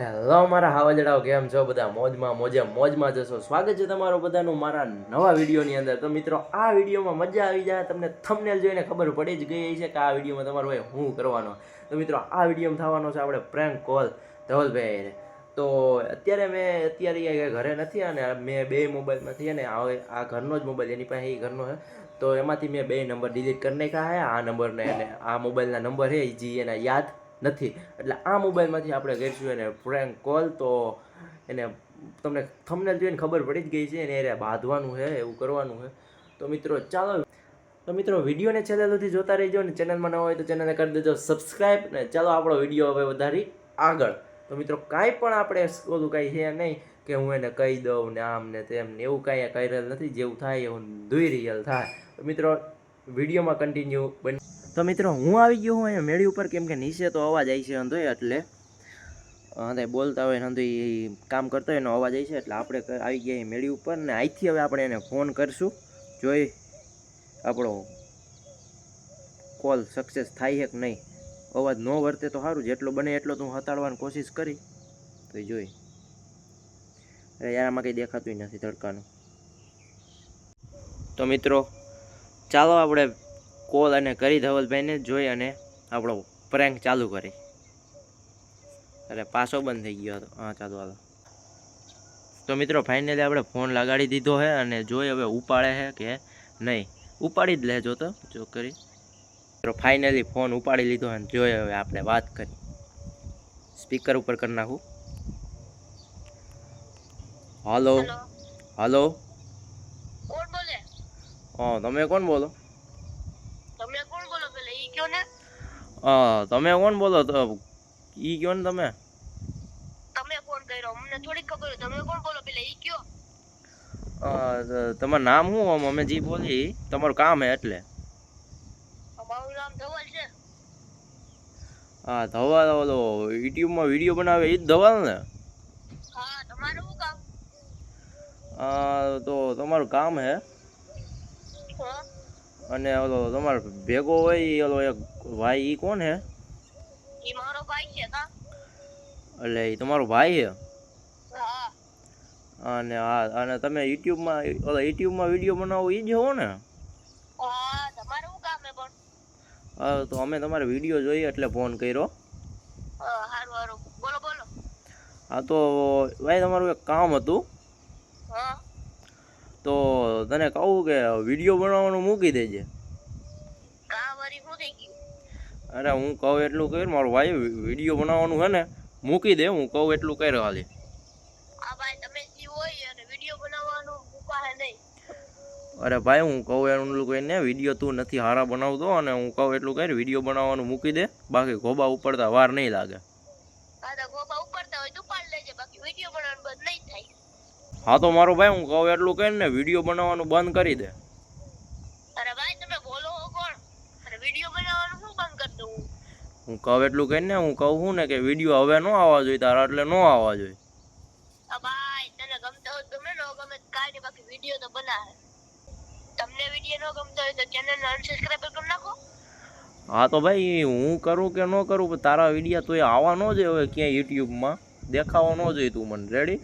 Hello, મારા હાવજડાઓ, કેમ છો બધા? મોજમાં, મોજે, મોજમાં જશો. સ્વાગત છે તમારો બધાનું મારા નવા વિડીયોની અંદર. તો મિત્રો, આ વિડીયોમાં મજા આવી જાય, તમને થંબનેલ જોઈને ખબર પડી જ ગઈ છે કે આ વિડીયોમાં તમારો ભાઈ હું કરવાનો. તો મિત્રો, આ વિડીયોમાં થવાનો છે આપણે પ્રેન્ક કોલ ધવલભાઈ. તો અત્યારે મેં, અત્યારે ઘરે નથી અને મેં બે મોબાઈલમાંથી ને હવે આ ઘરનો જ મોબાઈલ, એની પાસે એ ઘરનો છે. તો એમાંથી મેં બે નંબર ડિલીટ કરી નાખ્યા છે. આ નંબરને અને આ મોબાઈલના નંબર છે જે એને યાદ. નથી. એટલે આ મોબાઈલમાંથી આપણે કરીશું એને પ્રેન્ક કોલ તો એને તમને થમને જોઈને ખબર પડી જ ગઈ છે, એને એને બાંધવાનું છે, એવું કરવાનું છે. તો મિત્રો, ચાલો. તો મિત્રો, વિડીયોને છેલ્લે સુધી જોતા રહેજો ને ચેનલમાં ન હોય તો ચેનલને કરી દેજો સબસ્ક્રાઈબ ને ચાલો આપણો વીડિયો હવે વધારી આગળ. તો મિત્રો, કાંઈ પણ આપણે ઓલું કાંઈ છે નહીં કે હું એને કહી દઉં ને આમ ને તેમ ને એવું કાંઈ કરેલ નથી, જેવું થાય એવું દુઈ રિયલ થાય. તો મિત્રો વિડીયોમાં કન્ટિન્યુ બની તો મિત્રો, હું આવી ગયો હું અહીંયા મેળી ઉપર, કેમ કે નીચે તો અવાજ આવી છે અંધો એટલે હા બોલતા હોય ને એ કામ કરતા હોય એનો અવાજ આવી છે, એટલે આપણે આવી ગયા મેળી ઉપર, ને અહીંથી હવે આપણે એને ફોન કરશું. જોઈ, આપણો કોલ સક્સેસ થાય છે કે નહીં? અવાજ ન વર્તે તો સારું, જેટલો બને એટલો તો હું હતાડવાની કોશિશ કરી. તો એ જોઈ. અરે, યાર, આમાં કંઈ દેખાતું નથી તડકાનું. તો મિત્રો ચાલો આપણે કોલ અને કરી ધવલભાઈને જોઈ અને આપણો પ્રેન્ક ચાલુ કરી. અરે પાછો બંધ થઈ ગયો હતો. હા ચાલુ હાલો. તો મિત્રો ફાઇનલી આપણે ફોન લગાડી દીધો છે અને જોઈ હવે ઉપાડે છે કે નહીં. ઉપાડી જ લેજો તો જો કરી. મિત્રો ફાઇનલી ફોન ઉપાડી લીધો અને જોઈ હવે આપણે વાત કરી. સ્પીકર ઉપર કરી નાખું. હલો હલો હા તમે કોણ બોલો? તમે કોણ બોલો પેલા? ઈ કયો ને? હા તમે કોણ બોલો? તો ઈ કયો ને તમે? તમે ફોન કર્યો? અમને થોડી ખબર તમે કોણ બોલો પેલા? ઈ કયો? તમારું નામ શું? આમ અમે જે બોલી તમારું કામ હે એટલે. અમારું નામ ધવલ છે. હા ધવલ ઓલો યુટ્યુબમાં વીડિયો બનાવે એ જ ધવલ ને? હા તમારું શું કામ? તો તમારું કામ હા? અને ઓલો તમારો ભેગો હોય ઈ ઓલો એક ભાઈ ઈ કોણ હે? ઈ મારો ભાઈ છે કા? એટલે એ તમારો ભાઈ હે? હા. અને હા અને તમે યુટ્યુબમાં ઓલા યુટ્યુબમાં વીડિયો બનાવો ઈ જ હો ને હા તમારું કામ હે પણ? હા તો અમે તમારે વીડિયો જોઈએ એટલે ફોન કર્યો. હા હારું હારું. બોલો બોલો. હા તો ભાઈ તમારું એક કામ હતું. હા. તો તને કહું કે વીડિયો બનાવવાનું મૂકી દેજે. અરે હું કહું એટલું કર મારો ભાઈ વીડિયો બનાવવાનું છે ને મૂકી દે હું કહું એટલું કર ખાલી. આ ભાઈ તમે જી હોય અને વીડિયો બનાવવાનું મૂકા હે નહીં. અરે ભાઈ હું કહું એટલું કહીને વીડિયો તું નથી હારા બનાવતો અને હું કહું એટલું કર વીડિયો બનાવવાનું મૂકી દે બાકી ગોબા ઉપડતા વાર નહીં લાગે આ તો ગોબા ઉપડતા હોય તો પાડ લેજે બાકી વીડિયો બનાવવાનું બંધ નહીં થાય હા તો મારો ભાઈ હું કહું એટલું કર ને વીડિયો બનાવવાનું બંધ કરી દે. અરે ભાઈ તમે બોલો કોણ? અરે વીડિયો બનાવવાનું શું બંધ કરી દઉં? હું? કહું એટલું કહીને હું કહું છું ને કે વીડિયો હવે નો આવવા જોઈએ તારા એટલે નો આવવા જોઈએ. આ ભાઈ તને ગમતા હોય તમે ગમે ન ગમે કાઈ ને બાકી વીડિયો તો બનાવે. તમને વીડિયો નો ગમતો હોય તો ચેનલ અનસબસ્ક્રાઇબ કરી નાખો. હા તો ભાઈ હું કરું કે ન કરું તારા વિડીયા તો આવવા ન જોઈએ હવે ક્યાંય યુટ્યુબમાં દેખાવા ન જોઈએ તું મને. રેડી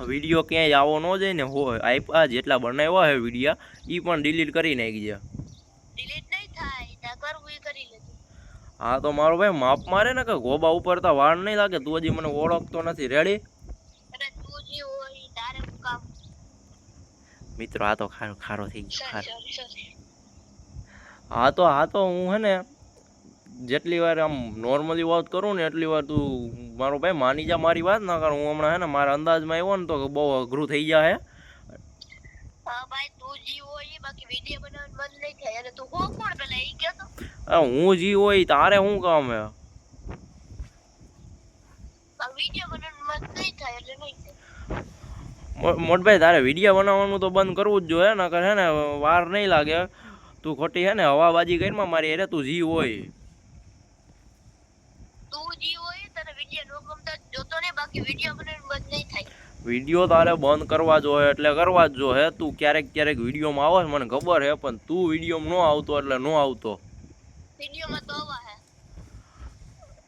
વીડિયો ક્યાંય આવો ન જાય ને હોય. આપ્યા જેટલા બનાવ્યા છે વિડીયા એ પણ ડિલીટ કરી નાખી છે. હા તો મારો ભાઈ માપ મારે ને કે ગોબા ઉપર તો વાર નહીં લાગે તું હજી મને ઓળખતો નથી. રેડી અરે તું જે હોય તારે કામ? મિત્રો આ તો ખારો ખારો થઈ ગયો હા તો હા તો હું હે ને જેટલી વાર આમ નોર્મલી વાત કરું ને એટલી વાર તું મારો ભાઈ માની જા મારી વાત ના કર. હું હમણાં હે ને મારા અંદાજમાં આવ્યો ને તો બહુ અઘરું થઈ જાય હા. હો જી હોય તારે શું કામ હે? મોટભાઈ તારે વીડિયો બનાવવાનું તો બંધ કરવું જ જોઈએ નકર હે ને વાર નહીં લાગે. તું ખોટી હે ને હવાબાજી કરીમાં મારી અરે તું જી હોય તું જી હોય તને વીડિયો ન ગમતા હોય તો વીડિયો બનાવવાનું બંધ નહીં થાય. વીડિયો તારે બંધ કરવા જોઈએ એટલે કરવા જ હે. તું ક્યારેક ક્યારેક વિડીયોમાં આવે મને ખબર હે પણ તું વિડીયોમાં ન આવતો એટલે ન આવતો. વિડીયોમાં તો આવા હે.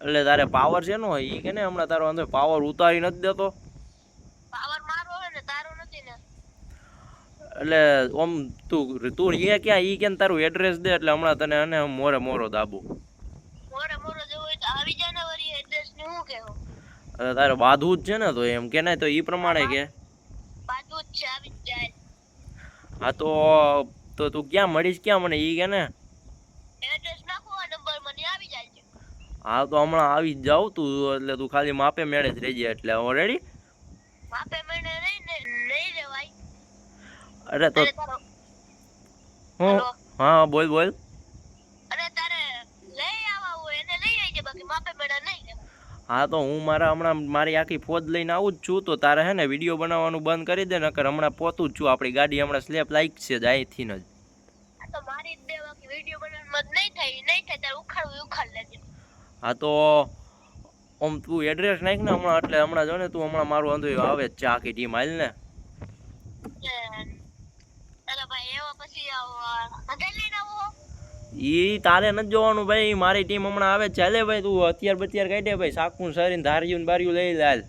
એટલે તારે પાવર છે નો ઈ કે ને હમણાં તારો અંદર પાવર ઉતારી નથી દેતો. પાવર મારો હોય ને તારો નથી ને. એટલે ઓમ તું તું એ ક્યાં ઈ કે ને તારું એડ્રેસ દે એટલે હમણાં તને અને મોરે મોરો દાબો. મોરે મોરો જવું હોય તો આવી જા ને વળી એડ્રેસ ને હું કેવું તારે બાંધવું જ છે ને તો એમ કે ને તો એ પ્રમાણે કે. હા તો તો તું ક્યાં મળીશ ક્યાં મને એ કે ને? હા તો હમણાં આવી જ જાઉં તું એટલે તું ખાલી માપે મેળે જ રહેજે એટલે રેડી માપે અરે તો હું? હા બોલ બોલ અને તારે લઈ આવવા હોય એને લઈ આવજે બાકી માપે મહિને નહીં લેવાય હા તો હું મારા હમણાં મારી આખી ફોજ લઈને આવું જ છું તો તારે હે ને વીડિયો બનાવવાનું બંધ કરી દે નકર હમણાં પોતું જ છું આપણી ગાડી હમણાં સ્લેપ લાઈક છે જ અહીંથી જ. હા તો આમ તું એડ્રેસ નાખ ને હમણાં એટલે હમણાં જો ને તું હમણાં મારું અંધો આવે જ છે આખી ટીમ હાલ ને. ભાઈ એવા પછી આવો હજાર લઈને આવો ઈ તારે નથી જોવાનું ભાઈ મારી ટીમ હમણાં આવે છે. ભાઈ તું અત્યાર બત્યાર કાઢી દે ભાઈ સાકું સરીને ધાર્યું ને બાર્યું લઈ લાલ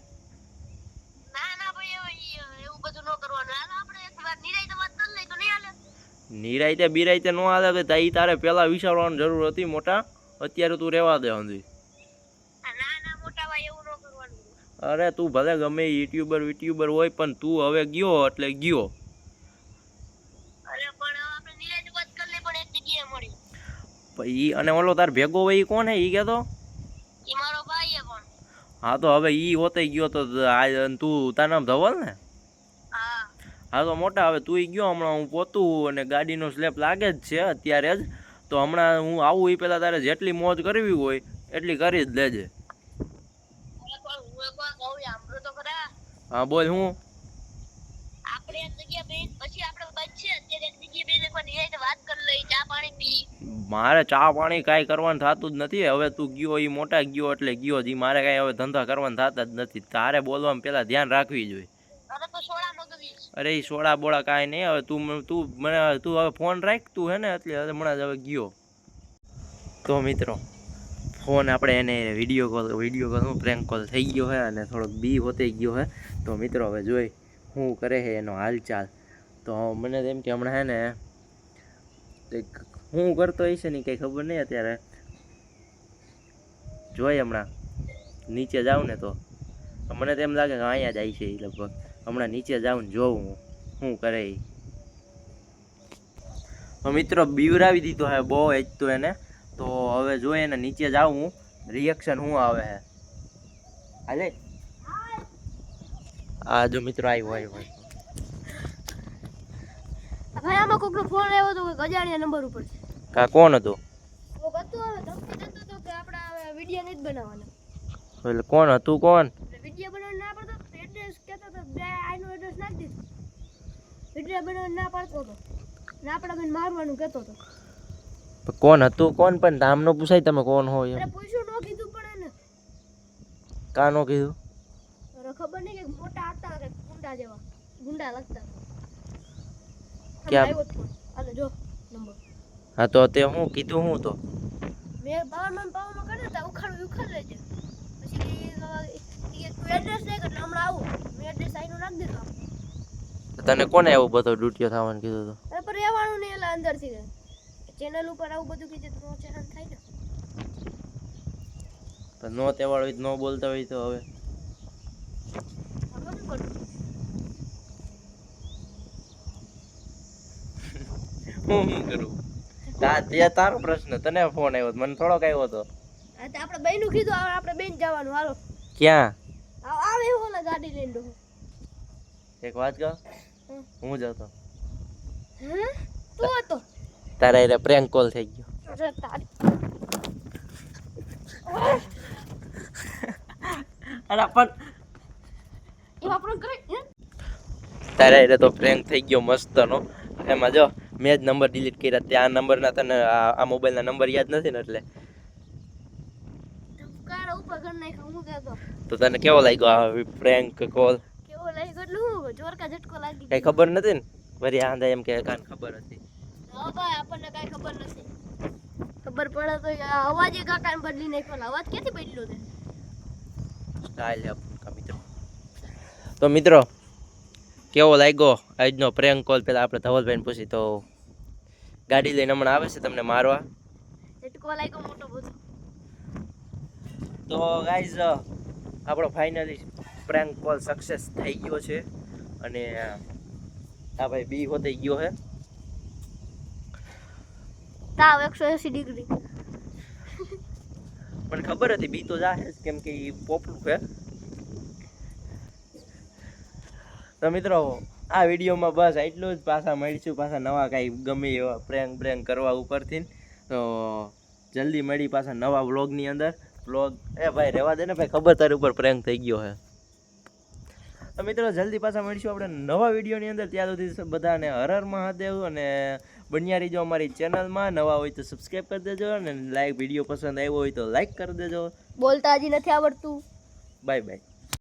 નિરાયતે બિરાયતે ન હાલે તો તાઈ તારે પેલા વિચારવાની જરૂર હતી મોટા. અત્યારે તું રહેવા દે હંધી અરે તું ભલે ગમે યુટ્યુબર વિટ્યુબર હોય પણ તું હવે ગયો એટલે ગયો અરે પણ હવે આપણે નિરાઈ વાત કરી લઈ પણ એક જગ્યાએ મળી પછી ઈ અને ઓલો તાર ભેગો હોય ઈ કોણ હે? ઈ કહેતો ઈ મારો ભાઈ હે પણ. હા તો હવે ઈ હોતે ગયો તો આ તું તાર નામ ધવલ ને? હા. હા તો મોટા હવે તું ગયો હમણાં હું પોતું અને ગાડીનો સ્લેપ લાગે જ છે અત્યારે જ. તો હમણાં હું આવું એ પહેલાં તારે જેટલી મોજ કરવી હોય એટલી કરી જ લેજે. હું બોલ હું? આપણે એક જગ્યા બે પછી આપણે બચશે અત્યારે એક બેન એકવાર વાત મારે ચા પાણી કાંઈ કરવાનું થતું જ નથી. હવે તું ગયો એ મોટા ગયો એટલે ગયો જ. મારે કાંઈ હવે ધંધા કરવાનું થતા જ નથી. તારે બોલવામાં પહેલાં ધ્યાન રાખવી જોઈએ. અરે એ સોડા બોડા કાંઈ નહીં. હવે તું તું મને તું હવે ફોન રાખ તું હે ને એટલે હમણાં જ હવે ગયો. તો મિત્રો ફોન આપણે એને વીડિયો કોલ વીડિયો કોલ હું પ્રેન્ક કોલ થઈ ગયો હે અને થોડોક બી હોતે ગયો હે. તો મિત્રો હવે જોઈ શું કરે છે એનો હાલચાલ. તો મને તેમ એમ કે હમણાં હે ને શું કરતો હશે ને કંઈ ખબર નહીં અત્યારે. જોઈ હમણાં. નીચે જાઉં ને તો. મને તો એમ લાગે કે અહીંયા જ આવી છે લગભગ. હમણાં નીચે જાઉં ને જોઉં હું. શું કરે. મિત્રો બીવરાવી દીધો હે બહુ તો એને. તો હવે જોઈએ ને નીચે જાઉં હું. રિએક્શન શું આવે હે? હાલે? આ જો મિત્રો આવ્યો આવ્યો. ભાઈ આમાં કોકનો ફોન આવ્યો હતો કે અજાણ્યા નંબર ઉપર. છે કા કોણ હતું? કોક હતું હવે ધમકી દેતો હતો કે આપણે હવે નહીં નથી બનાવવાનો. એટલે કોણ હતું કોણ? વિડિયો વીડિયો બનાવવાનું ના પડતો એડ્રેસ કહેતો તો બે આઈનો એડ્રેસ નાખી દીધો વિડિયો બનાવવાનું ના પડતો હતો ને આપણા મને મારવાનું કહેતો હતો કોણ હતું કોણ? પણ નામ નો પૂછાય તમે કોણ હો એમ. પૂછ્યું ન કીધું પણ એને. કા નો કીધું? ખબર નહીં કે મોટા હતા કે ગુંડા જેવા. ગુંડા લાગતા. ક્યાં? આ જ નંબર. હા તો તે હું કીધું હું તો. મેં પાવરમાં ને પાવરમાં કર્યો તા ઉખાડ ઉખાડ લેજે. પછી કે તું એડ્રેસ દે કે હમણાં આવું. મે એડ્રેસ આઈનું નાખી દીધું તને કોને એવું બધો ડ્યુટીઓ થવાનું કીધું તો? અરે પર રહેવાનું નહીં એટલે અંદરથી ચેનલ ઉપર આવું બધું કીધે તો ચેનલ થાય ને. તો નો તેવાળ હોય નો બોલતા હોય તો હવે આમાં શું કરવું? હું શું કરું? તા તે તારો પ્રશ્ન તને ફોન આવ્યો તો મને થોડોક આવ્યો તો. આપણે બેયનું કીધું હવે આપણે બેન જવાનું હાલો. ક્યાં? આવે એવું ઓલા ગાડી લઈને એક વાત કહો? હું જતો? તું હતો? તારા એને પ્રેન્ક કોલ થઈ ગયો. અરે તારી. પણ એ આપણો કરે હે? તારા એને તો પ્રેન્ક થઈ ગયો મસ્તનો. એમાં જો મેં જ નંબર ડિલીટ કર્યા. ત્યાં નંબરના તને આ મોબાઈલના નંબર યાદ નથી ને એટલે? તો તને કેવો લાગ્યો આ પ્રેન્ક કોલ કેવો હું જોરકા ઝટકો લાગી કઈ ખબર નથી ને? વળી આંધા એમ કે કાન ખબર હતી હા ભાઈ આપણને કઈ ખબર નથી. ખબર પડે તો અવાજ એ કાકાને બદલી નાખ્યો. અવાજ ક્યાંથી બદલ્યો છે સ્ટાઇલ હે મિત્રો. તો મિત્રો કેવો લાગ્યો આજનો પ્રેન્ક કોલ પહેલાં આપણે ધવલભાઈને પૂછી. તો ગાડી લઈને હમણાં આવે છે તમને મારવા? તો ગાઈઝ આપણો ફાઇનલી પ્રેન્ક કોલ સક્સેસ થઈ ગયો છે. અને આ ભાઈ બી હોતે ગયો છે તાવ એકસો એસી ડિગ્રી. પણ ખબર હતી બી તો જાહે કેમ કે એ પોપલું છે. તો મિત્રો આ વિડીયોમાં બસ એટલું જ. પાછા મળીશું પાછા નવા કાંઈ ગમે એવા પ્રેંગ બ્રેંગ કરવા ઉપરથી. તો જલ્દી મળી પાછા નવા વ્લોગની અંદર. વ્લોગ એ ભાઈ રહેવા દે ને ભાઈ ખબર તારી ઉપર પ્રેંગ થઈ ગયો હે. તો મિત્રો જલ્દી પાછા મળીશું આપણે નવા વિડીયોની અંદર. ત્યાં સુધી બધાને હરર હર મહાદેવ અને બન્યા રહીજો અમારી ચેનલમાં નવા હોય તો સબસ્ક્રાઈબ કરી દેજો અને લાઈક વીડિયો પસંદ આવ્યો હોય તો લાઈક કરી દેજો. બોલતા હજી નથી આવડતું. Bye bye